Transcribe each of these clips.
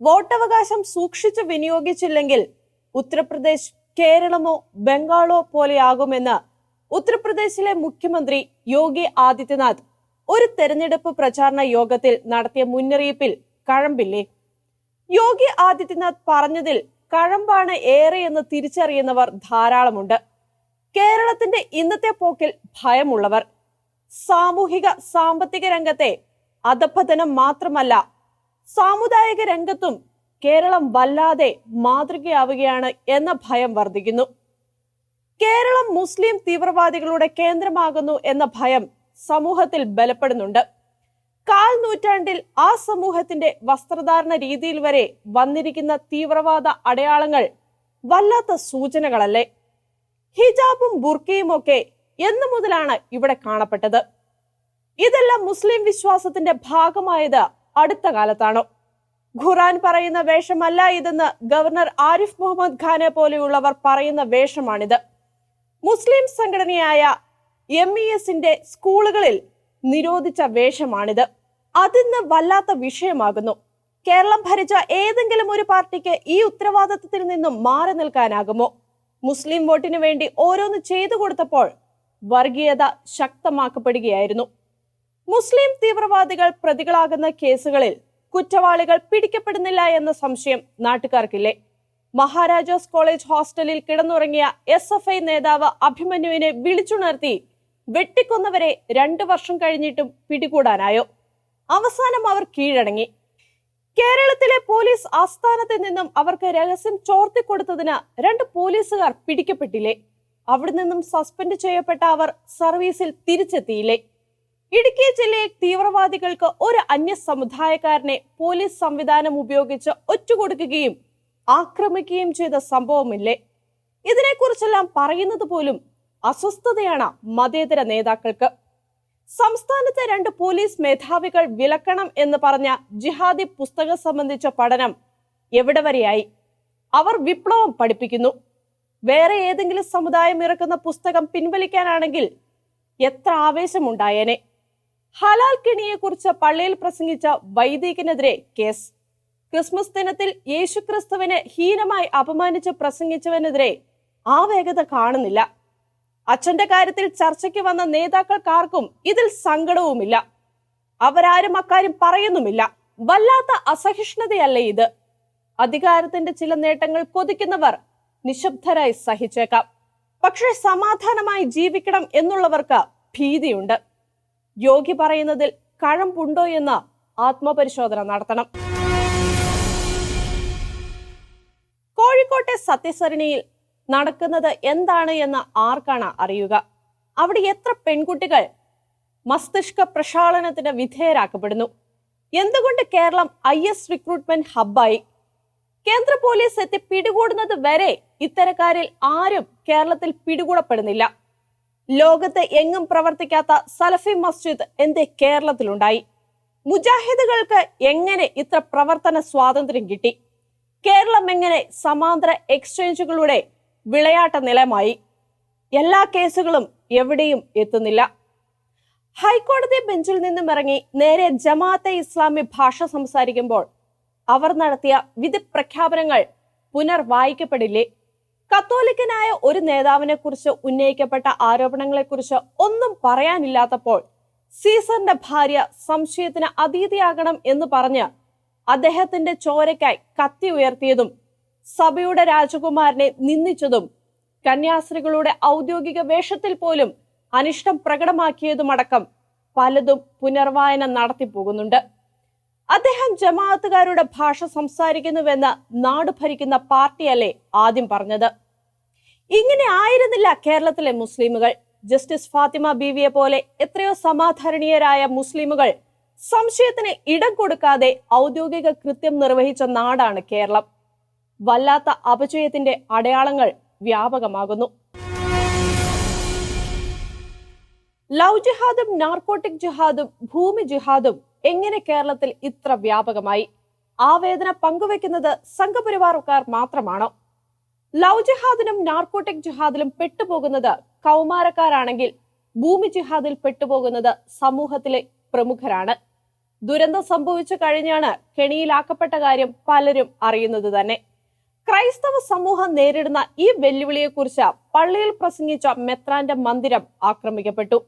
വോട്ടവകാശം സൂക്ഷിച്ചു വിനിയോഗിച്ചില്ലെങ്കിൽ ഉത്തർപ്രദേശ് കേരളമോ ബംഗാളോ പോലെയാകുമെന്ന് ഉത്തർപ്രദേശിലെ മുഖ്യമന്ത്രി യോഗി ആദിത്യനാഥ് ഒരു തെരഞ്ഞെടുപ്പ് പ്രചാരണ യോഗത്തിൽ നടത്തിയ മുന്നറിയിപ്പിൽ കഴമ്പില്ലേ? യോഗി ആദിത്യനാഥ് പറഞ്ഞതിൽ കഴമ്പാണ് ഏറെയെന്ന് തിരിച്ചറിയുന്നവർ ധാരാളമുണ്ട്. കേരളത്തിന്റെ ഇന്നത്തെ പോക്കിൽ ഭയമുള്ളവർ. സാമൂഹിക സാമ്പത്തിക രംഗത്തെ അധപ്പതനം മാത്രമല്ല സാമുദായിക രംഗത്തും കേരളം വല്ലാതെ മാതൃകയാവുകയാണ് എന്ന ഭയം വർദ്ധിക്കുന്നു. കേരളം മുസ്ലിം തീവ്രവാദികളുടെ കേന്ദ്രമാകുന്നു എന്ന ഭയം സമൂഹത്തിൽ ബലപ്പെടുന്നുണ്ട്. കാൽ നൂറ്റാണ്ടിൽ ആ സമൂഹത്തിന്റെ വസ്ത്രധാരണ രീതിയിൽ വരെ വന്നിരിക്കുന്ന തീവ്രവാദ അടയാളങ്ങൾ വല്ലാത്ത സൂചനകളല്ലേ? ഹിജാബും ബുർക്കയും ഒക്കെ എന്നു മുതലാണ് ഇവിടെ കാണപ്പെട്ടത്. ഇതെല്ലാം മുസ്ലിം വിശ്വാസത്തിന്റെ ഭാഗമായത് അടുത്ത കാലത്താണോ. ഖുറാൻ പറയുന്ന വേഷമല്ല ഇതെന്ന് ഗവർണർ ആരിഫ് മുഹമ്മദ് ഖാനെ പോലെയുള്ളവർ പറയുന്ന വേഷമാണിത്. മുസ്ലിം സംഘടനയായ എം ഇ എസിന്റെ സ്കൂളുകളിൽ നിരോധിച്ച വേഷമാണിത്. അതിന്ന് വല്ലാത്ത വിഷയമാകുന്നു. കേരളം ഭരിച്ച ഏതെങ്കിലും ഒരു പാർട്ടിക്ക് ഈ ഉത്തരവാദിത്തത്തിൽ നിന്നും മാറി നിൽക്കാനാകുമോ? മുസ്ലിം വോട്ടിനു വേണ്ടി ഓരോന്ന് ചെയ്തു കൊടുത്തപ്പോൾ വർഗീയത ശക്തമാക്കപ്പെടുകയായിരുന്നു. മുസ്ലിം തീവ്രവാദികൾ പ്രതികളാകുന്ന കേസുകളിൽ കുറ്റവാളികൾ പിടിക്കപ്പെടുന്നില്ല എന്ന സംശയം നാട്ടുകാർക്കില്ലേ? മഹാരാജാസ് കോളേജ് ഹോസ്റ്റലിൽ കിടന്നുറങ്ങിയ എസ് എഫ് ഐ നേതാവ് അഭിമന്യുവിനെ വിളിച്ചുണർത്തി വെട്ടിക്കൊന്നവരെ രണ്ടു വർഷം കഴിഞ്ഞിട്ടും പിടികൂടാനായോ? അവസാനം അവർ കീഴടങ്ങി. കേരളത്തിലെ പോലീസ് ആസ്ഥാനത്ത് നിന്നും അവർക്ക് രഹസ്യം ചോർത്തിക്കൊടുത്തതിന് രണ്ട് പോലീസുകാർ പിടിക്കപ്പെട്ടില്ലേ? അവിടെ നിന്നും സസ്പെൻഡ് ചെയ്യപ്പെട്ട അവർ സർവീസിൽ തിരിച്ചെത്തിയില്ലേ? ഇടുക്കി ജില്ലയിൽ തീവ്രവാദികൾക്ക് ഒരു അന്യ സമുദായക്കാരനെ പോലീസ് സംവിധാനം ഉപയോഗിച്ച് ഒറ്റുകൊടുക്കുകയും ആക്രമിക്കുകയും ചെയ്ത സംഭവമില്ലേ? ഇതിനെക്കുറിച്ചെല്ലാം പറയുന്നത് പോലും അസ്വസ്ഥതയാണ് മതേതര നേതാക്കൾക്ക്. സംസ്ഥാനത്തെ രണ്ട് പോലീസ് മേധാവികൾ വിലക്കണം എന്ന് പറഞ്ഞ ജിഹാദി പുസ്തകം സംബന്ധിച്ച പഠനം എവിടെ വരെയായി? അവർ വിപ്ലവം പഠിപ്പിക്കുന്നു. വേറെ ഏതെങ്കിലും സമുദായം ഇറക്കുന്ന പുസ്തകം പിൻവലിക്കാനാണെങ്കിൽ എത്ര ആവേശമുണ്ടായേനെ? ഹലാൽ കിണിയെക്കുറിച്ച് പള്ളിയിൽ പ്രസംഗിച്ച വൈദികനെതിരെ കേസ്. ക്രിസ്മസ് ദിനത്തിൽ യേശുക്രിസ്തുവിനെ ഹീനമായി അപമാനിച്ച് പ്രസംഗിച്ചവനെതിരെ ആ വേഗത കാണുന്നില്ല. അച്ഛന്റെ കാര്യത്തിൽ ചർച്ചയ്ക്ക് വന്ന നേതാക്കൾക്കാർക്കും ഇതിൽ സങ്കടവുമില്ല. അവരാരും അക്കാര്യം പറയുന്നുമില്ല. വല്ലാത്ത അസഹിഷ്ണുതയല്ലേ ഇത്. അധികാരത്തിന്റെ ചില നേട്ടങ്ങൾ കൊതിക്കുന്നവർ നിശബ്ദരായി സഹിച്ചേക്കാം. പക്ഷേ സമാധാനമായി ജീവിക്കണം എന്നുള്ളവർക്ക് ഭീതിയുണ്ട്. യോഗി പറയുന്നതിൽ കഴമ്പുണ്ടോ എന്ന് ആത്മപരിശോധന നടത്തണം. കോഴിക്കോട്ടെ സത്യസരണിയിൽ നടക്കുന്നത് എന്താണ് എന്ന് ആർക്കാണ് അറിയുക? അവിടെ എത്ര പെൺകുട്ടികൾ മസ്തിഷ്ക പ്രക്ഷാളനത്തിന് വിധേയരാക്കപ്പെടുന്നു? എന്തുകൊണ്ട് കേരളം ഐ എസ് റിക്രൂട്ട്മെന്റ് ഹബ്ബായി? കേന്ദ്ര പോലീസ് എത്തി പിടികൂടുന്നത് വരെ ഇത്തരക്കാരിൽ ആരും കേരളത്തിൽ പിടികൂടപ്പെടുന്നില്ല. ലോകത്ത് എങ്ങും പ്രവർത്തിക്കാത്ത സലഫി മസ്ജിദ് എന്തേ കേരളത്തിലുണ്ടായി? മുജാഹിദുകൾക്ക് എങ്ങനെ ഇത്ര പ്രവർത്തന സ്വാതന്ത്ര്യം കിട്ടി? കേരളം എങ്ങനെ സമാന്തര എക്സ്ചേഞ്ചുകളുടെ വിളയാട്ട നിലമായി? എല്ലാ കേസുകളും എവിടെയും എത്തുന്നില്ല. ഹൈക്കോടതി ബെഞ്ചിൽ നിന്നും ഇറങ്ങി നേരെ ജമാഅത്തെ ഇസ്ലാമി ഭാഷ സംസാരിക്കുമ്പോൾ അവർ നടത്തിയ വിധി പ്രഖ്യാപനങ്ങൾ പുനർവായിക്കപ്പെടില്ലേ? കത്തോലിക്കനായ ഒരു നേതാവിനെ കുറിച്ച് ഉന്നയിക്കപ്പെട്ട ആരോപണങ്ങളെക്കുറിച്ച് ഒന്നും പറയാനില്ലാത്തപ്പോൾ സീസറിന്റെ ഭാര്യ സംശയത്തിന് അതീതിയാകണം എന്ന് പറഞ്ഞ് അദ്ദേഹത്തിന്റെ ചോരയ്ക്കായി കത്തി ഉയർത്തിയതും സഭയുടെ രാജകുമാരനെ നിന്ദിച്ചതും കന്യാസ്ത്രീകളുടെ ഔദ്യോഗിക വേഷത്തിൽ പോലും അനിഷ്ടം പ്രകടമാക്കിയതുമടക്കം പലതും പുനർവായന നടത്തിപ്പോകുന്നുണ്ട്. അദ്ദേഹം ജമാഅത്തുകാരുടെ ഭാഷ സംസാരിക്കുന്നുവെന്ന് നാട് ഭരിക്കുന്ന പാർട്ടിയല്ലേ ആദ്യം പറഞ്ഞത്. ഇങ്ങനെ ആയിരുന്നില്ല കേരളത്തിലെ മുസ്ലിമുകൾ. ജസ്റ്റിസ് ഫാത്തിമ ബീവിയെ പോലെ എത്രയോ സമാധാരണീയരായ മുസ്ലിമുകൾ സംശയത്തിന് ഇടം കൊടുക്കാതെ ഔദ്യോഗിക കൃത്യം നിർവഹിച്ച നാടാണ് കേരളം. വല്ലാത്ത അപജയത്തിന്റെ അടയാളങ്ങൾ വ്യാപകമാകുന്നു. ലവ് ജിഹാദും നാർക്കോട്ടിക് ജിഹാദും ഭൂമി ജിഹാദും എങ്ങനെ കേരളത്തിൽ ഇത്ര വ്യാപകമായി? ആ വേദന പങ്കുവെക്കുന്നത് സംഘപരിവാർക്കാർ മാത്രമാണോ? ലവ് ജിഹാദിനും നാർക്കോട്ടിക് ജിഹാദിലും പെട്ടുപോകുന്നത് കൗമാരക്കാരാണെങ്കിൽ ഭൂമി ജിഹാദിൽ പെട്ടുപോകുന്നത് സമൂഹത്തിലെ പ്രമുഖരാണ്. ദുരന്തം സംഭവിച്ചു കഴിഞ്ഞാണ് കെണിയിലാക്കപ്പെട്ട കാര്യം പലരും അറിയുന്നത് തന്നെ. ക്രൈസ്തവ സമൂഹം നേരിടുന്ന ഈ വെല്ലുവിളിയെക്കുറിച്ച് പള്ളിയിൽ പ്രസംഗിച്ച മെത്രാന്റെ മന്ദിരം ആക്രമിക്കപ്പെട്ടു.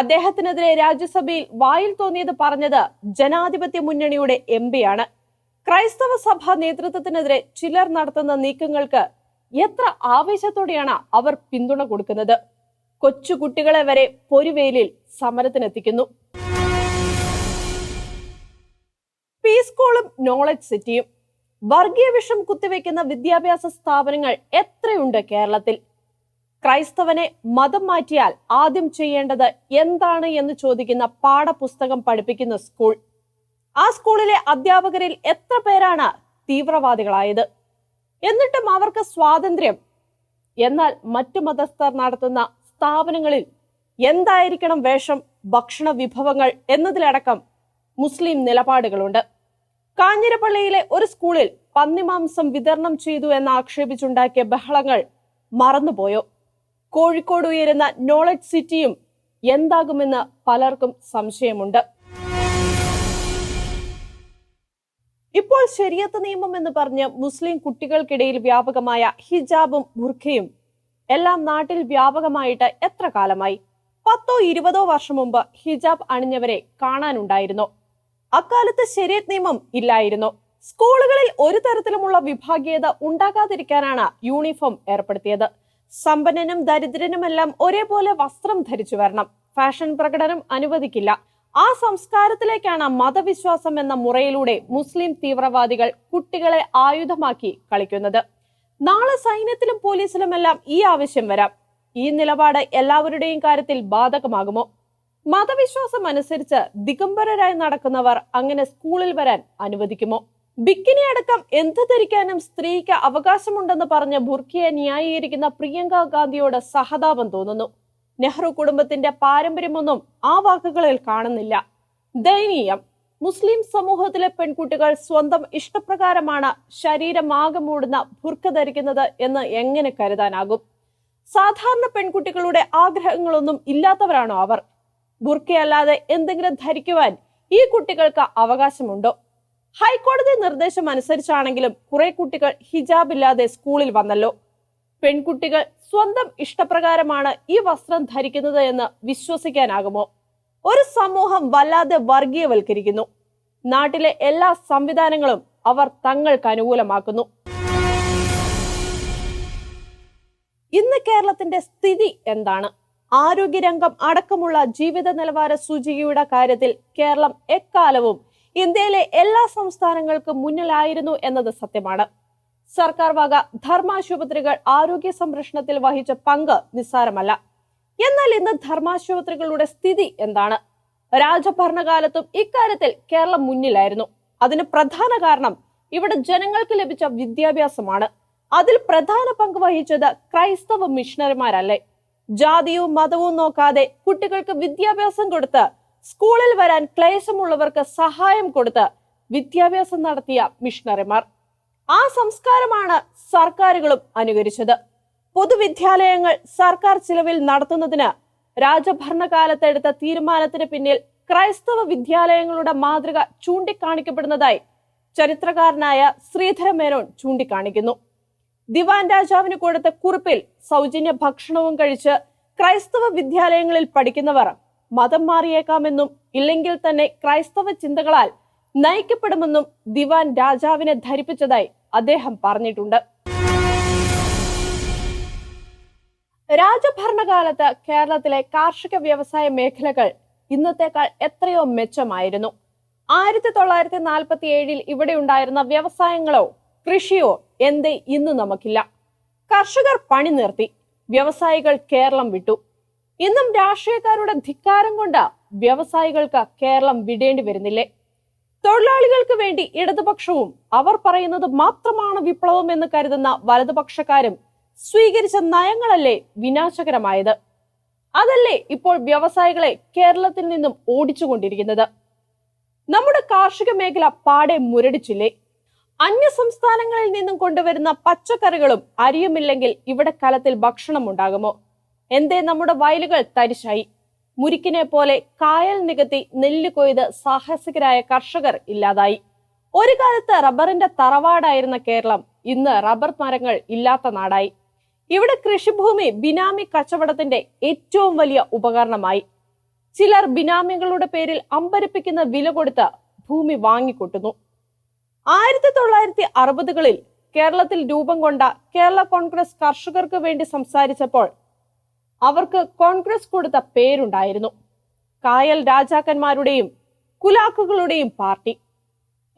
അദ്ദേഹത്തിനെതിരെ രാജ്യസഭയിൽ വായിൽ തോന്നിയത് പറഞ്ഞത് ജനാധിപത്യ മുന്നണിയുടെ എം പിയാണ് ക്രൈസ്തവ സഭ നേതൃത്വത്തിനെതിരെ ചിലർ നടത്തുന്ന നീക്കങ്ങൾക്ക് എത്ര ആവേശത്തോടെയാണ് അവർ പിന്തുണ കൊടുക്കുന്നത്? കൊച്ചുകുട്ടികളെ വരെ പൊരുവേലിൽ സമരത്തിനെത്തിക്കുന്നു. സ്കൂളും നോളജ് സിറ്റിയും വർഗീയ വിഷം കുത്തിവെക്കുന്ന വിദ്യാഭ്യാസ സ്ഥാപനങ്ങൾ എത്രയുണ്ട് കേരളത്തിൽ? ക്രൈസ്തവനെ മതം മാറ്റിയാൽ ആദ്യം ചെയ്യേണ്ടത് എന്താണ് എന്ന് ചോദിക്കുന്ന പാഠപുസ്തകം പഠിപ്പിക്കുന്ന സ്കൂൾ. ആ സ്കൂളിലെ അധ്യാപകരിൽ എത്ര പേരാണ് തീവ്രവാദികളായത്? എന്നിട്ടും അവർക്ക് സ്വാതന്ത്ര്യം. എന്നാൽ മറ്റു മതസ്ഥർ നടത്തുന്ന സ്ഥാപനങ്ങളിൽ എന്തായിരിക്കണം വേഷം ഭക്ഷണ വിഭവങ്ങൾ എന്നതിലടക്കം മുസ്ലിം നിലപാടുകളുണ്ട്. കാഞ്ഞിരപ്പള്ളിയിലെ ഒരു സ്കൂളിൽ പന്നിമാംസം വിതരണം ചെയ്തു എന്ന് ആക്ഷേപിച്ചുണ്ടാക്കിയ ബഹളങ്ങൾ മറന്നുപോയോ? കോഴിക്കോട് ഉയരുന്ന നോളജ് സിറ്റിയും എന്താകുമെന്ന് പലർക്കും സംശയമുണ്ട്. ഇപ്പോൾ ശരിയത്ത് നിയമം എന്ന് പറഞ്ഞ് മുസ്ലിം കുട്ടികൾക്കിടയിൽ വ്യാപകമായ ഹിജാബും ബുർഖയും എല്ലാം നാട്ടിൽ വ്യാപകമായിട്ട് എത്ര കാലമായി? പത്തോ ഇരുപതോ വർഷം മുമ്പ് ഹിജാബ് അണിഞ്ഞവരെ കാണാനുണ്ടായിരുന്നു. അക്കാലത്ത് ശരീരത്ത് നിയമം ഇല്ലായിരുന്നു. സ്കൂളുകളിൽ ഒരു തരത്തിലുമുള്ള വിഭാഗീയത ഉണ്ടാകാതിരിക്കാനാണ് യൂണിഫോം ഏർപ്പെടുത്തിയത്. സമ്പന്നനും ദരിദ്രനുമെല്ലാം ഒരേപോലെ വസ്ത്രം ധരിച്ചു വരണം. ഫാഷൻ പ്രകടനം അനുവദിക്കില്ല. ആ സംസ്കാരത്തിലേക്കാണ് മതവിശ്വാസം എന്ന മുറയിലൂടെ മുസ്ലിം തീവ്രവാദികൾ കുട്ടികളെ ആയുധമാക്കി കളിക്കുന്നത്. നാളെ സൈന്യത്തിലും പോലീസിലുമെല്ലാം ഈ ആവശ്യം വരാം. ഈ നിലപാട് എല്ലാവരുടെയും കാര്യത്തിൽ ബാധകമാകുമോ? മതവിശ്വാസം അനുസരിച്ച് ദിഗംബരരായി നടക്കുന്നവർ അങ്ങനെ സ്കൂളിൽ വരാൻ അനുവദിക്കുമോ? ബിക്കിനി അടക്കം എന്ത് ധരിക്കാനും സ്ത്രീക്ക് അവകാശമുണ്ടെന്ന് പറഞ്ഞ് ബുർക്കിയെ ന്യായീകരിക്കുന്ന പ്രിയങ്ക ഗാന്ധിയോട് സഹതാപം തോന്നുന്നു. നെഹ്റു കുടുംബത്തിന്റെ പാരമ്പര്യമൊന്നും ആ വാക്കുകളിൽ കാണുന്നില്ല. ദയനീയം. മുസ്ലിം സമൂഹത്തിലെ പെൺകുട്ടികൾ സ്വന്തം ഇഷ്ടപ്രകാരമാണ് ശരീരമാകെ മൂടുന്ന ബുർക്ക ധരിക്കുന്നത് എന്ന് എങ്ങനെ കരുതാനാകും? സാധാരണ പെൺകുട്ടികളുടെ ആഗ്രഹങ്ങളൊന്നും ഇല്ലാത്തവരാണോ അവർ? ബുർക്കയല്ലാതെ എന്തെങ്കിലും ധരിക്കുവാൻ ഈ കുട്ടികൾക്ക് അവകാശമുണ്ടോ? ഹൈക്കോടതി നിർദ്ദേശം അനുസരിച്ചാണെങ്കിലും കുറെ കുട്ടികൾ ഹിജാബ് ഇല്ലാതെ സ്കൂളിൽ വന്നല്ലോ. പെൺകുട്ടികൾ സ്വന്തം ഇഷ്ടപ്രകാരമാണ് ഈ വസ്ത്രം ധരിക്കുന്നത് എന്ന് വിശ്വസിക്കാനാകുമോ? ഒരു സമൂഹം വല്ലാതെ വർഗീയവൽക്കരിക്കുന്നു. നാട്ടിലെ എല്ലാ സംവിധാനങ്ങളും അവർ തങ്ങൾക്ക് അനുകൂലമാക്കുന്നു. ഇന്ന് കേരളത്തിന്റെ സ്ഥിതി എന്താണ്? ആരോഗ്യരംഗം അടക്കമുള്ള ജീവിത നിലവാര സൂചികയുടെ കാര്യത്തിൽ കേരളം എക്കാലവും ഇന്ത്യയിലെ എല്ലാ സംസ്ഥാനങ്ങൾക്കും മുന്നിലായിരുന്നു എന്നത് സത്യമാണ്. സർക്കാർ വക ധർമാശുപത്രികൾ ആരോഗ്യ സംരക്ഷണത്തിൽ വഹിച്ച പങ്ക് നിസ്സാരമല്ല. എന്നാൽ ഇന്ന് ധർമാശുപത്രികളുടെ സ്ഥിതി എന്താണ്? രാജഭരണകാലത്തും ഇക്കാര്യത്തിൽ കേരളം മുന്നിലായിരുന്നു. അതിന് പ്രധാന കാരണം ഇവിടെ ജനങ്ങൾക്ക് ലഭിച്ച വിദ്യാഭ്യാസമാണ്. അതിൽ പ്രധാന പങ്ക് വഹിച്ചത് ക്രൈസ്തവ മിഷണറിമാരല്ലേ? ജാതിയും മതവും നോക്കാതെ കുട്ടികൾക്ക് വിദ്യാഭ്യാസം കൊടുത്ത് സ്കൂളിൽ വരാൻ ക്ലേശമുള്ളവർക്ക് സഹായം കൊടുത്ത് വിദ്യാഭ്യാസം നടത്തിയ മിഷണറിമാർ. ആ സംസ്കാരമാണ് സർക്കാരുകളും അനുകരിച്ചത്. പൊതുവിദ്യാലയങ്ങൾ സർക്കാർ ചിലവിൽ നടത്തുന്നതിന് രാജഭരണകാലത്ത് എടുത്ത തീരുമാനത്തിന് പിന്നിൽ ക്രൈസ്തവ വിദ്യാലയങ്ങളുടെ മാതൃക ചൂണ്ടിക്കാണിക്കപ്പെടുന്നതായി ചരിത്രകാരനായ ശ്രീധര മേനോൻ ചൂണ്ടിക്കാണിക്കുന്നു. ദിവാൻ രാജാവിന് കൊടുത്ത കുറിപ്പിൽ സൗജന്യ ഭക്ഷണവും കഴിച്ച് ക്രൈസ്തവ വിദ്യാലയങ്ങളിൽ പഠിക്കുന്നവർ മതം മാറിയേക്കാമെന്നും ഇല്ലെങ്കിൽ തന്നെ ക്രൈസ്തവ ചിന്തകളാൽ നയിക്കപ്പെടുമെന്നും ദിവാൻ രാജാവിനെ ധരിപ്പിച്ചതായി അദ്ദേഹം പറഞ്ഞിട്ടുണ്ട്. രാജഭരണകാലത്ത് കേരളത്തിലെ കാർഷിക വ്യവസായ മേഖലകൾ ഇന്നത്തേക്കാൾ എത്രയോ മെച്ചമായിരുന്നു. ആയിരത്തി തൊള്ളായിരത്തി നാൽപ്പത്തി ഏഴിൽ ഇവിടെ ഉണ്ടായിരുന്ന വ്യവസായങ്ങളോ കൃഷിയോ എന്തേ ഇന്ന് നമുക്കില്ല. കർഷകർ പണി നിർത്തി. വ്യവസായികൾ കേരളം വിട്ടു. ഇന്നും രാഷ്ട്രീയക്കാരുടെ ധിക്കാരം കൊണ്ട് വ്യവസായികൾക്ക് കേരളം വിടേണ്ടി വരുന്നില്ലേ? തൊഴിലാളികൾക്ക് വേണ്ടി ഇടതുപക്ഷവും അവർ പറയുന്നത് മാത്രമാണ് വിപ്ലവം എന്ന് കരുതുന്ന വലതുപക്ഷക്കാരും സ്വീകരിച്ച നയങ്ങളല്ലേ വിനാശകരമായത്? അതല്ലേ ഇപ്പോൾ വ്യവസായികളെ കേരളത്തിൽ നിന്നും ഓടിച്ചുകൊണ്ടിരിക്കുന്നത്? നമ്മുടെ കാർഷിക മേഖല പാടെ മുരടിച്ചില്ലേ? അന്യ സംസ്ഥാനങ്ങളിൽ നിന്നും കൊണ്ടുവരുന്ന പച്ചക്കറികളും അരിയുമില്ലെങ്കിൽ ഇവിടെ കലത്തിൽ ഭക്ഷണം ഉണ്ടാകുമോ എന്തേ നമ്മുടെ വയലുകൾ തരിശായി? മുരിക്കിനെ പോലെ കായൽ നികത്തി നെല്ല് കൊയ്ത് സാഹസികരായ കർഷകർ ഇല്ലാതായി. ഒരു കാലത്ത് റബ്ബറിന്റെ തറവാടായിരുന്ന കേരളം ഇന്ന് റബ്ബർ മരങ്ങൾ ഇല്ലാത്ത നാടായി. ഇവിടെ കൃഷിഭൂമി ബിനാമി കച്ചവടത്തിന്റെ ഏറ്റവും വലിയ ഉപകരണമായി. ചിലർ ബിനാമികളുടെ പേരിൽ അമ്പരിപ്പിക്കുന്ന വില കൊടുത്ത് ഭൂമി വാങ്ങിക്കൂട്ടുന്നു. ആയിരത്തി തൊള്ളായിരത്തി അറുപതുകളിൽ കേരളത്തിൽ രൂപം കൊണ്ട കേരള കോൺഗ്രസ് കർഷകർക്ക് വേണ്ടി സംസാരിച്ചപ്പോൾ അവർക്ക് കോൺഗ്രസ് കൊടുത്ത പേരുണ്ടായിരുന്നു. കായൽ രാജാക്കന്മാരുടെയും കുലാക്കുകളുടെയും പാർട്ടി.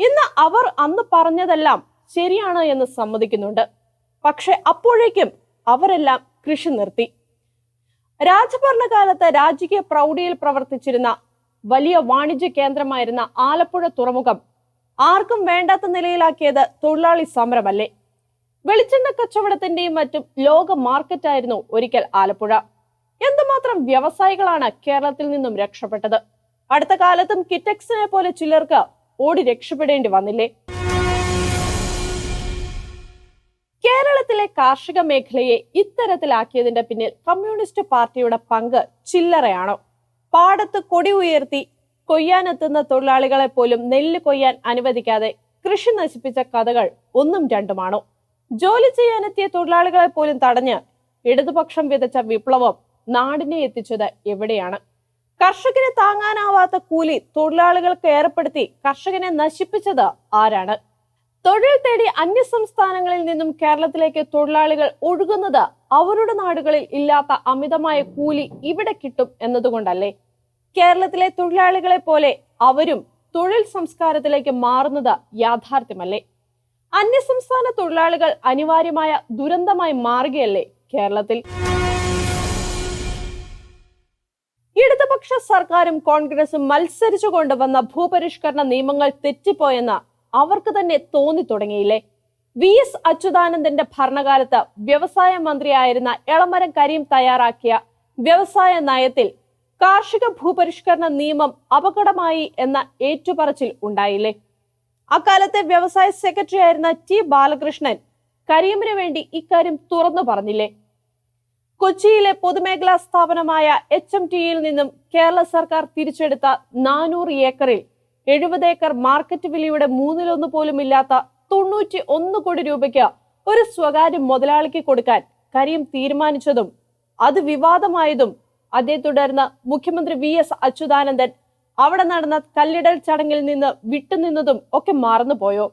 ഇന്ന് അവർ അന്ന് പറഞ്ഞതെല്ലാം ശരിയാണ് എന്ന് സമ്മതിക്കുന്നുണ്ട്. പക്ഷെ അപ്പോഴേക്കും അവരെല്ലാം കൃഷി നിർത്തി. രാജഭരണകാലത്ത് രാജകീയ പ്രൗഢിയിൽ പ്രവർത്തിച്ചിരുന്ന വലിയ വാണിജ്യ കേന്ദ്രമായിരുന്ന ആലപ്പുഴ തുറമുഖം ആർക്കും വേണ്ടാത്ത നിലയിലാക്കിയത് തൊഴിലാളി സമരമല്ലേ? വെളിച്ചെണ്ണ കച്ചവടത്തിന്റെയും മറ്റും ലോക മാർക്കറ്റായിരുന്നു ഒരിക്കൽ ആലപ്പുഴ. എന്തുമാത്രം വ്യവസായികളാണ് കേരളത്തിൽ നിന്നും രക്ഷപ്പെട്ടത്? അടുത്ത കാലത്തും കിറ്റക്സിനെ പോലെ ചിലർക്ക് ഓടി രക്ഷപ്പെടേണ്ടി വന്നില്ലേ? കേരളത്തിലെ കാർഷിക മേഖലയെ ഇത്തരത്തിലാക്കിയതിന്റെ പിന്നിൽ കമ്മ്യൂണിസ്റ്റ് പാർട്ടിയുടെ പങ്ക് ചില്ലറയാണോ? പാടത്ത് കൊടി ഉയർത്തി കൊയ്യാനെത്തുന്ന തൊഴിലാളികളെ പോലും നെല്ല് കൊയ്യാൻ അനുവദിക്കാതെ കൃഷി നശിപ്പിച്ച കഥകൾ ഒന്നും രണ്ടുമാണോ? ജോലി ചെയ്യാനെത്തിയ തൊഴിലാളികളെ പോലും തടഞ്ഞ് ഇടതുപക്ഷം വിതച്ച വിപ്ലവം നാടിനെ എത്തിച്ചത് എവിടെയാണ്? കർഷകനെ താങ്ങാനാവാത്ത കൂലി തൊഴിലാളികൾക്ക് ഏർപ്പെടുത്തി കർഷകനെ നശിപ്പിച്ചത് ആരാണ്? തൊഴിൽ തേടി അന്യ സംസ്ഥാനങ്ങളിൽ നിന്നും കേരളത്തിലേക്ക് തൊഴിലാളികൾ ഒഴുകുന്നത് അവരുടെ നാടുകളിൽ ഇല്ലാത്ത അമിതമായ കൂലി ഇവിടെ കിട്ടും എന്നതുകൊണ്ടല്ലേ? കേരളത്തിലെ തൊഴിലാളികളെ പോലെ അവരും തൊഴിൽ സംസ്കാരത്തിലേക്ക് മാറുന്നത് യാഥാർത്ഥ്യമല്ലേ? അന്യസംസ്ഥാന തൊഴിലാളികൾ അനിവാര്യമായ ദുരന്തമായി മാറുകയല്ലേ കേരളത്തിൽ? ഇടതുപക്ഷ സർക്കാരും കോൺഗ്രസും മത്സരിച്ചു കൊണ്ടുവന്ന ഭൂപരിഷ്കരണ നിയമങ്ങൾ തെറ്റിപ്പോയെന്ന് അവർക്ക് തന്നെ തോന്നി തുടങ്ങിയില്ലേ? വി എസ് അച്യുതാനന്ദന്റെ ഭരണകാലത്ത് വ്യവസായ മന്ത്രിയായിരുന്ന എളമരം കരീം തയ്യാറാക്കിയ വ്യവസായ നയത്തിൽ കാർഷിക ഭൂപരിഷ്കരണ നിയമം അപകടമായി എന്ന ഏറ്റുപറച്ചിൽ ഉണ്ടായില്ലേ? അക്കാലത്തെ വ്യവസായ സെക്രട്ടറി ആയിരുന്ന ടി ബാലകൃഷ്ണൻ കരീമിന് വേണ്ടി ഇക്കാര്യം തുറന്നു പറഞ്ഞില്ലേ? കൊച്ചിയിലെ പൊതുമേഖലാ സ്ഥാപനമായ എച്ച് എം ടിയിൽ നിന്നും കേരള സർക്കാർ തിരിച്ചെടുത്ത നാനൂറ് ഏക്കറിൽ എഴുപത് ഏക്കർ മാർക്കറ്റ് വിലയുടെ മൂന്നിലൊന്ന് പോലും ഇല്ലാത്ത തൊണ്ണൂറ്റി ഒന്ന് കോടി രൂപയ്ക്ക് ഒരു സ്വകാര്യ മുതലാളിക്ക് കൊടുക്കാൻ കരീം തീരുമാനിച്ചതും അത് വിവാദമായതും അതേ തുടർന്ന് മുഖ്യമന്ത്രി വി എസ് അച്യുതാനന്ദൻ അവിടെ നടന്ന കല്ലിടൽ ചടങ്ങിൽ നിന്ന് വിട്ടുനിന്നതും ഒക്കെ മറന്നുപോയോ?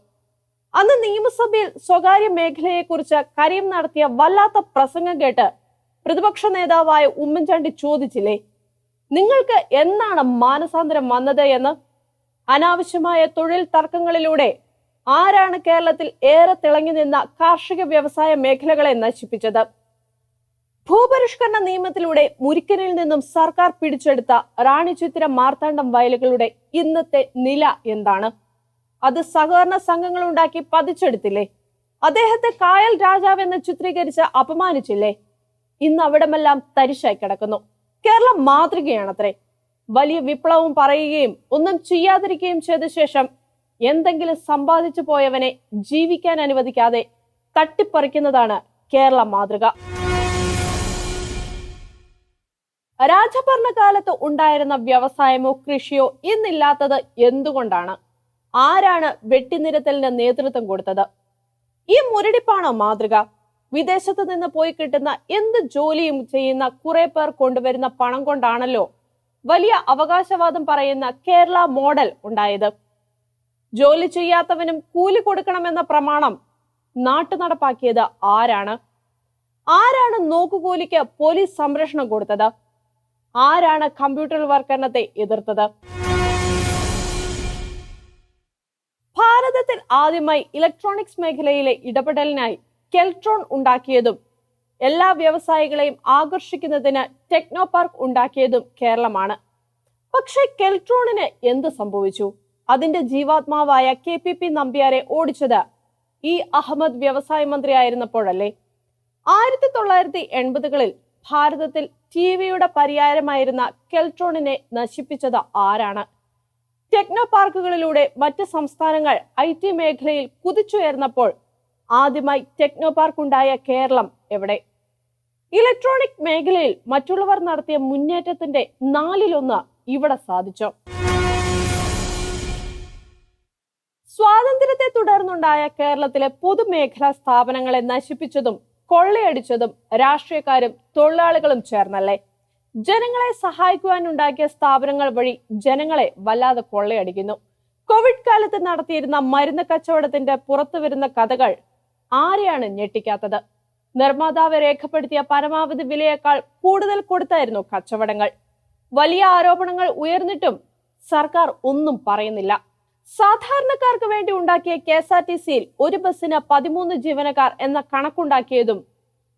അന്ന് നിയമസഭയിൽ സ്വകാര്യ മേഖലയെക്കുറിച്ച് കരീം നടത്തിയ വല്ലാത്ത പ്രസംഗം കേട്ട് പ്രതിപക്ഷ നേതാവായ ഉമ്മൻചാണ്ടി ചോദിച്ചില്ലേ? നിങ്ങൾക്ക് എന്നാണ് മാനസാന്തരം വന്നത് എന്ന്? അനാവശ്യമായ തൊഴിൽ തർക്കങ്ങളിലൂടെ ആരാണ് കേരളത്തിൽ ഏറെ തിളങ്ങി നിന്ന കാർഷിക വ്യവസായ മേഖലകളെ നശിപ്പിച്ചത്? ഭൂപരിഷ്കരണ നിയമത്തിലൂടെ മുരിക്കനിൽ നിന്നും സർക്കാർ പിടിച്ചെടുത്ത റാണി ചിത്തിര മാർത്താണ്ഡം വയലുകളുടെ ഇന്നത്തെ നില എന്താണ്? അത് സഹകരണ സംഘങ്ങൾ ഉണ്ടാക്കി പതിച്ചെടുത്തില്ലേ? അദ്ദേഹത്തെ കായൽ രാജാവ് എന്ന് ചിത്രീകരിച്ച് അപമാനിച്ചില്ലേ? ഇന്ന് അവിടമെല്ലാം തരിശായി കിടക്കുന്നു. കേരളം മാതൃകയാണത്രേ. വലിയ വിപ്ലവം പറയുകയും ഒന്നും ചെയ്യാതിരിക്കുകയും ചെയ്ത ശേഷം എന്തെങ്കിലും സമ്പാദിച്ചു പോയവനെ ജീവിക്കാൻ അനുവദിക്കാതെ തട്ടിപ്പറിക്കുന്നതാണ് കേരള മാതൃക. രാജഭരണകാലത്ത് ഉണ്ടായിരുന്ന വ്യവസായമോ കൃഷിയോ ഇന്നില്ലാത്തത് എന്തുകൊണ്ടാണ്? ആരാണ് വെട്ടിനിരത്തലിന് നേതൃത്വം കൊടുത്തത്? ഈ മുരടിപ്പാണോ മാതൃക? വിദേശത്ത് നിന്ന് പോയി കിട്ടുന്ന എന്ത് ജോലിയും ചെയ്യുന്ന കുറെ പേർ കൊണ്ടുവരുന്ന പണം കൊണ്ടാണല്ലോ വലിയ അവകാശവാദം പറയുന്ന കേരള മോഡൽ ഉണ്ടായത്. ജോലി ചെയ്യാത്തവനും കൂലി കൊടുക്കണമെന്ന പ്രമാണം നാട്ടു നടപ്പാക്കിയത് ആരാണ്? ആരാണ് നോക്കുകൂലിക്ക് പോലീസ് സംരക്ഷണം കൊടുത്തത്? ആരാണ് കമ്പ്യൂട്ടർ വൽക്കരണത്തെ എതിർത്തത്? ഭാരതത്തിൽ ആദ്യമായി ഇലക്ട്രോണിക്സ് മേഖലയിലെ ഇടപെടലിനായി കെൽട്രോൺ ഉണ്ടാക്കിയതും എല്ലാ വ്യവസായികളെയും ആകർഷിക്കുന്നതിന് ടെക്നോ പാർക്ക് ഉണ്ടാക്കിയതും കേരളമാണ്. പക്ഷെ കെൽട്രോണിന് എന്ത് സംഭവിച്ചു? അതിന്റെ ജീവാത്മാവായ കെ പി പി നമ്പ്യാരെ ഓടിച്ചത് ഈ അഹമ്മദ് വ്യവസായ മന്ത്രിയായിരുന്നപ്പോഴല്ലേ. ആയിരത്തി തൊള്ളായിരത്തി എൺപതുകളിൽ ഭാരതത്തിൽ ടി വിയുടെ പര്യായമായിരുന്ന കെൽട്രോണിനെ നശിപ്പിച്ചത് ആരാണ്? ടെക്നോ പാർക്കുകളിലൂടെ മറ്റ് സംസ്ഥാനങ്ങൾ ഐ ടി മേഖലയിൽ കുതിച്ചുയർന്നപ്പോൾ ആദ്യമായി ടെക്നോ പാർക്ക് ഉണ്ടായ കേരളം എവിടെ? ഇലക്ട്രോണിക് മേഖലയിൽ മറ്റുള്ളവർ നടത്തിയ മുന്നേറ്റത്തിന്റെ നാലിലൊന്ന് ഇവിടെ സാധിച്ചു? സ്വാതന്ത്ര്യത്തെ തുടർന്നുണ്ടായ കേരളത്തിലെ പൊതുമേഖലാ സ്ഥാപനങ്ങളെ നശിപ്പിച്ചതും കൊള്ളയടിച്ചതും രാഷ്ട്രീയക്കാരും തൊഴിലാളികളും ചേർന്നല്ലേ? ജനങ്ങളെ സഹായിക്കുവാനുണ്ടാക്കിയ സ്ഥാപനങ്ങൾ വഴി ജനങ്ങളെ വല്ലാതെ കൊള്ളയടിക്കുന്നു. കോവിഡ് കാലത്ത് നടത്തിയിരുന്ന മരുന്ന് കച്ചവടത്തിന്റെ പുറത്തു വരുന്ന കഥകൾ ആരെയാണ് ഞെട്ടിക്കാത്തത്? നിർമ്മാതാവ് രേഖപ്പെടുത്തിയ പരമാവധി വിലയേക്കാൾ കൂടുതൽ കൊടുത്തായിരുന്നു കച്ചവടങ്ങൾ. വലിയ ആരോപണങ്ങൾ ഉയർന്നിട്ടും സർക്കാർ ഒന്നും പറയുന്നില്ല. സാധാരണക്കാർക്ക് വേണ്ടി ഉണ്ടാക്കിയ കെ എസ് ആർ ടി സിയിൽ ഒരു ബസ്സിന് പതിമൂന്ന് ജീവനക്കാർ എന്ന കണക്കുണ്ടാക്കിയതും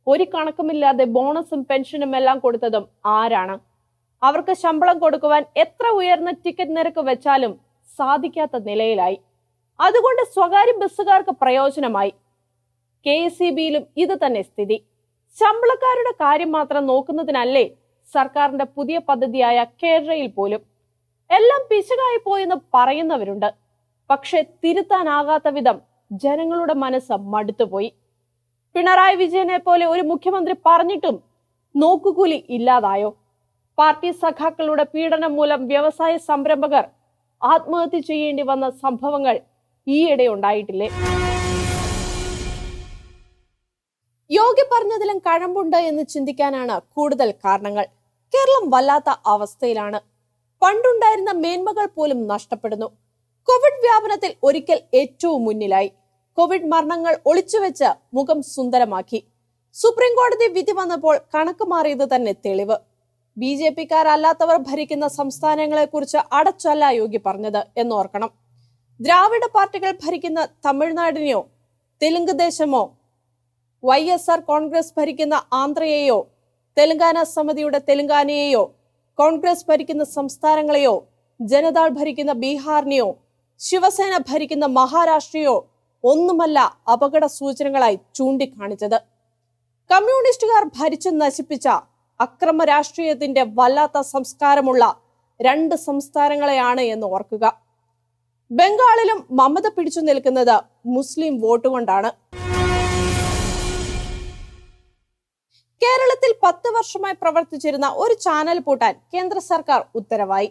ഒരു കണക്കുമില്ലാതെ ബോണസും പെൻഷനും എല്ലാം കൊടുത്തതും ആരാണ്? അവർക്ക് ശമ്പളം കൊടുക്കുവാൻ എത്ര ഉയർന്ന ടിക്കറ്റ് നിരക്ക് വെച്ചാലും സാധിക്കാത്ത നിലയിലായി. അതുകൊണ്ട് സ്വകാര്യ ബസ്സുകാർക്ക് പ്രയോജനമായി. കെ എസ് ഇ ബിയിലും ഇത് തന്നെ സ്ഥിതി. ശമ്പളക്കാരുടെ കാര്യം മാത്രം നോക്കുന്നതിനല്ലേ സർക്കാരിന്റെ പുതിയ പദ്ധതിയായ കേരളയിൽ പോലും. എല്ലാം പിശകായി പോയെന്ന് പറയുന്നവരുണ്ട്. പക്ഷെ തിരുത്താനാകാത്ത വിധം ജനങ്ങളുടെ മനസ്സ് മടുത്തുപോയി. പിണറായി വിജയനെ പോലെ ഒരു മുഖ്യമന്ത്രി പറഞ്ഞിട്ടും നോക്കുകൂലി ഇല്ലാതായോ? പാർട്ടി സഖാക്കളുടെ പീഡനം മൂലം വ്യവസായ സംരംഭകർ ആത്മഹത്യ ചെയ്യേണ്ടി വന്ന സംഭവങ്ങൾ ഈയിടെ ഉണ്ടായിട്ടില്ലേ? യോഗി പറഞ്ഞതിലും കഴമ്പുണ്ട് എന്ന് ചിന്തിക്കാനാണ് കൂടുതൽ കാരണങ്ങൾ. കേരളം വല്ലാത്ത അവസ്ഥയിലാണ്. പണ്ടുണ്ടായിരുന്ന മേന്മകൾ പോലും നഷ്ടപ്പെടുന്നു. കോവിഡ് വ്യാപനത്തിൽ ഒരിക്കൽ ഏറ്റവും മുന്നിലായി. കോവിഡ് മരണങ്ങൾ ഒളിച്ചുവെച്ച് മുഖം സുന്ദരമാക്കി. സുപ്രീം കോടതി വിധി വന്നപ്പോൾ കണക്ക് മാറിയത് തന്നെ തെളിവ്. ബി ജെ പിക്കാരല്ലാത്തവർ ഭരിക്കുന്ന സംസ്ഥാനങ്ങളെ കുറിച്ച് അടച്ചല്ല യോഗി പറഞ്ഞത് എന്നോർക്കണം. ദ്രാവിഡ പാർട്ടികൾ ഭരിക്കുന്ന തമിഴ്നാടിനെയോ തെലുങ്ക് ദേശമോ വൈ എസ് ആർ കോൺഗ്രസ് ഭരിക്കുന്ന ആന്ധ്രയെയോ തെലങ്കാന സമിതിയുടെ തെലങ്കാനയെയോ കോൺഗ്രസ് ഭരിക്കുന്ന സംസ്ഥാനങ്ങളെയോ ജനതാൾ ഭരിക്കുന്ന ബീഹാറിനെയോ ശിവസേന ഭരിക്കുന്ന മഹാരാഷ്ട്രയോ ഒന്നുമല്ല അപകട സൂചനകളായി ചൂണ്ടിക്കാണിച്ചത്. കമ്മ്യൂണിസ്റ്റുകാർ ഭരിച്ചു നശിപ്പിച്ച അക്രമ രാഷ്ട്രീയത്തിന്റെ വല്ലാത്ത സംസ്കാരമുള്ള രണ്ട് സംസ്ഥാനങ്ങളെയാണ് എന്ന് ഓർക്കുക. ബംഗാളിലും മമത പിടിച്ചു നിൽക്കുന്നത് മുസ്ലിം വോട്ട് കൊണ്ടാണ്. കേരളത്തിൽ പത്ത് വർഷമായി പ്രവർത്തിച്ചിരുന്ന ഒരു ചാനൽ പൂട്ടാൻ കേന്ദ്ര സർക്കാർ ഉത്തരവായി.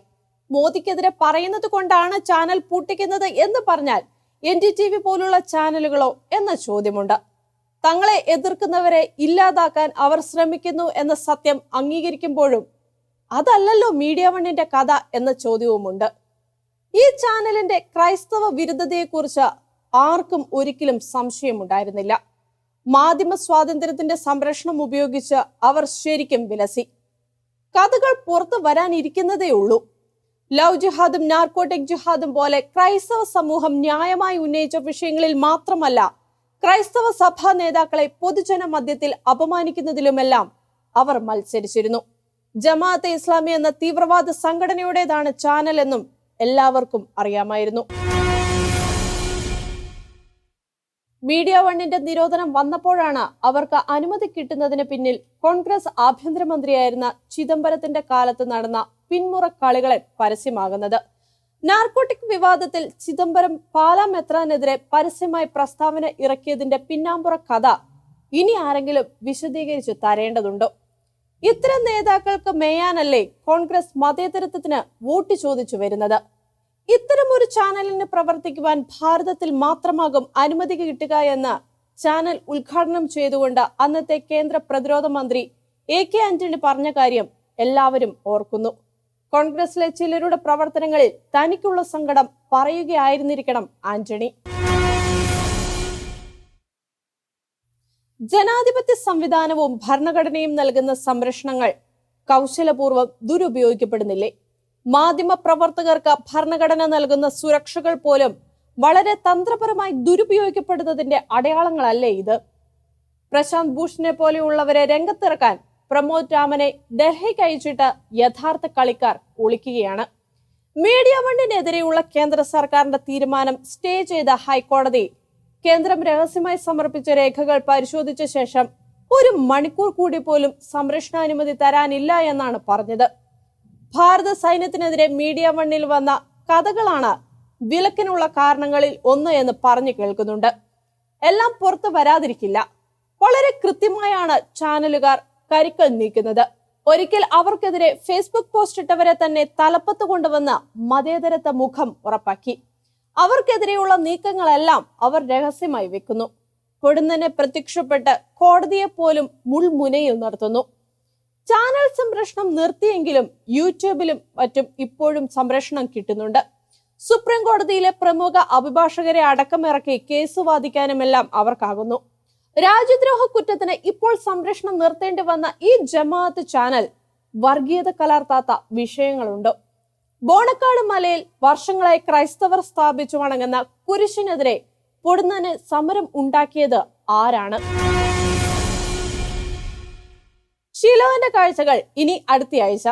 മോദിക്കെതിരെ പറയുന്നത് കൊണ്ടാണ് ചാനൽ പൂട്ടിക്കുന്നത് എന്ന് പറഞ്ഞാൽ എൻ ഡി ടി വി പോലുള്ള ചാനലുകളോ എന്ന ചോദ്യമുണ്ട്. തങ്ങളെ എതിർക്കുന്നവരെ ഇല്ലാതാക്കാൻ അവർ ശ്രമിക്കുന്നു എന്ന സത്യം അംഗീകരിക്കുമ്പോഴും അതല്ലല്ലോ മീഡിയ വണ്ണിന്റെ കഥ എന്ന ചോദ്യവുമുണ്ട്. ഈ ചാനലിന്റെ ക്രൈസ്തവ വിരുദ്ധതയെക്കുറിച്ച് ആർക്കും ഒരിക്കലും സംശയമുണ്ടായിരുന്നില്ല. മാധ്യമ സ്വാതന്ത്ര്യത്തിന്റെ സംരക്ഷണം ഉപയോഗിച്ച് അവർ ശരിക്കും വിലസി. കഥകൾ പുറത്തു വരാനിരിക്കുന്നതേ ഉള്ളൂ. ലവ് ജിഹാദും നാർക്കോട്ടിക് ജിഹാദും പോലെ ക്രൈസ്തവ സമൂഹം ന്യായമായി ഉന്നയിച്ച വിഷയങ്ങളിൽ മാത്രമല്ല ക്രൈസ്തവ സഭാ നേതാക്കളെ പൊതുജന മധ്യത്തിൽ അപമാനിക്കുന്നതിലുമെല്ലാം അവർ മത്സരിച്ചിരുന്നു. ജമാഅത്തെ ഇസ്ലാമി എന്ന തീവ്രവാദ സംഘടനയുടേതാണ് ചാനൽ എന്നും എല്ലാവർക്കും അറിയാമായിരുന്നു. മീഡിയ വണ്ണിന്റെ നിരോധനം വന്നപ്പോഴാണ് അവർക്ക് അനുമതി കിട്ടുന്നതിന് പിന്നിൽ കോൺഗ്രസ് ആഭ്യന്തരമന്ത്രിയായിരുന്ന ചിദംബരത്തിന്റെ കാലത്ത് നടന്ന പിന്മുറ കളികളെ പരസ്യമാകുന്നത്. നാർക്കോട്ടിക് വിവാദത്തിൽ ചിദംബരം പാലാ മെത്രാനെതിരെ പരസ്യമായി പ്രസ്താവന ഇറക്കിയതിന്റെ പിന്നാമ്പുറ കഥ ഇനി ആരെങ്കിലും വിശദീകരിച്ച് തരേണ്ടതുണ്ടോ? ഇത്തരം നേതാക്കൾക്ക് മേയാനല്ലേ കോൺഗ്രസ് മതേതരത്വത്തിന് വോട്ട് ചോദിച്ചു വരുന്നത്? ഇത്തരം ഒരു ചാനലിന് പ്രവർത്തിക്കുവാൻ ഭാരതത്തിൽ മാത്രമാകും അനുമതി കിട്ടുക എന്ന് ചാനൽ ഉദ്ഘാടനം ചെയ്തുകൊണ്ട് അന്നത്തെ കേന്ദ്ര പ്രതിരോധ മന്ത്രി എ കെ ആന്റണി പറഞ്ഞ കാര്യം എല്ലാവരും ഓർക്കുന്നു. കോൺഗ്രസിലെ ചിലരുടെ പ്രവർത്തനങ്ങളിൽ തനിക്കുള്ള സങ്കടം പറയുകയായിരുന്നിരിക്കണം ആന്റണി. ജനാധിപത്യ സംവിധാനവും ഭരണഘടനയും നൽകുന്ന സംരക്ഷണങ്ങൾ കൗശലപൂർവം ദുരുപയോഗിക്കപ്പെടുന്നില്ലേ? മാധ്യമ പ്രവർത്തകർക്ക് ഭരണഘടന നൽകുന്ന സുരക്ഷകൾ പോലും വളരെ തന്ത്രപരമായി ദുരുപയോഗിക്കപ്പെടുന്നതിന്റെ അടയാളങ്ങളല്ലേ ഇത്? പ്രശാന്ത് ഭൂഷണെ പോലെയുള്ളവരെ രംഗത്തിറക്കാൻ പ്രമോദ് രാമനെ ഡൽഹിക്ക് അയച്ചിട്ട് യഥാർത്ഥ കളിക്കാർ ഒളിക്കുകയാണ്. മീഡിയ വണ്ണിനെതിരെയുള്ള കേന്ദ്ര സർക്കാരിന്റെ തീരുമാനം സ്റ്റേ ചെയ്ത ഹൈക്കോടതി കേന്ദ്രം രഹസ്യമായി സമർപ്പിച്ച രേഖകൾ പരിശോധിച്ച ശേഷം ഒരു മണിക്കൂർ കൂടി പോലും സംരക്ഷണാനുമതി തരാനില്ല എന്നാണ് പറഞ്ഞത്. ഭാരത സൈന്യത്തിനെതിരെ മീഡിയ മണ്ണിൽ വന്ന കഥകളാണ് വിലക്കിനുള്ള കാരണങ്ങളിൽ ഒന്ന് എന്ന് പറഞ്ഞു കേൾക്കുന്നുണ്ട്. എല്ലാം പുറത്തു വരാതിരിക്കില്ല. വളരെ കൃത്യമായാണ് ചാനലുകാർ കരുക്കൾ നീക്കുന്നത്. ഒരിക്കൽ അവർക്കെതിരെ ഫേസ്ബുക്ക് പോസ്റ്റ് ഇട്ടവരെ തന്നെ തലപ്പത്ത് കൊണ്ടുവന്ന് മതേതരത്വ മുഖം ഉറപ്പാക്കി. അവർക്കെതിരെയുള്ള നീക്കങ്ങളെല്ലാം അവർ രഹസ്യമായി വെക്കുന്നു. പൊടുന്നനെ പ്രത്യക്ഷപ്പെട്ട് കോടതിയെ പോലും മുൾമുനയിൽ നിർത്തുന്നു ചാനൽ സംരക്ഷണം നിർത്തിയെങ്കിലും യൂട്യൂബിലും മറ്റും ഇപ്പോഴും സംരക്ഷണം കിട്ടുന്നുണ്ട്. സുപ്രീം കോടതിയിലെ പ്രമുഖ അഭിഭാഷകരെ അടക്കമിറക്കി കേസ് വാദിക്കാനുമെല്ലാം അവർക്കാകുന്നു. രാജ്യദ്രോഹ കുറ്റത്തിന് ഇപ്പോൾ സംരക്ഷണം നിർത്തേണ്ടി വന്ന ഈ ജമാഅത്ത് ചാനൽ വർഗീയത കലർത്താത്ത വിഷയങ്ങളുണ്ട്. ബോണക്കാട് മലയിൽ വർഷങ്ങളായി ക്രൈസ്തവർ സ്ഥാപിച്ചു വണങ്ങുന്ന കുരിശിനെതിരെ പൊടുന്നനെ സമരം ഉണ്ടാക്കിയത് ആരാണ്? ഷിലോന്റെ കാഴ്ചകൾ ഇനി അടുത്തയാഴ്ച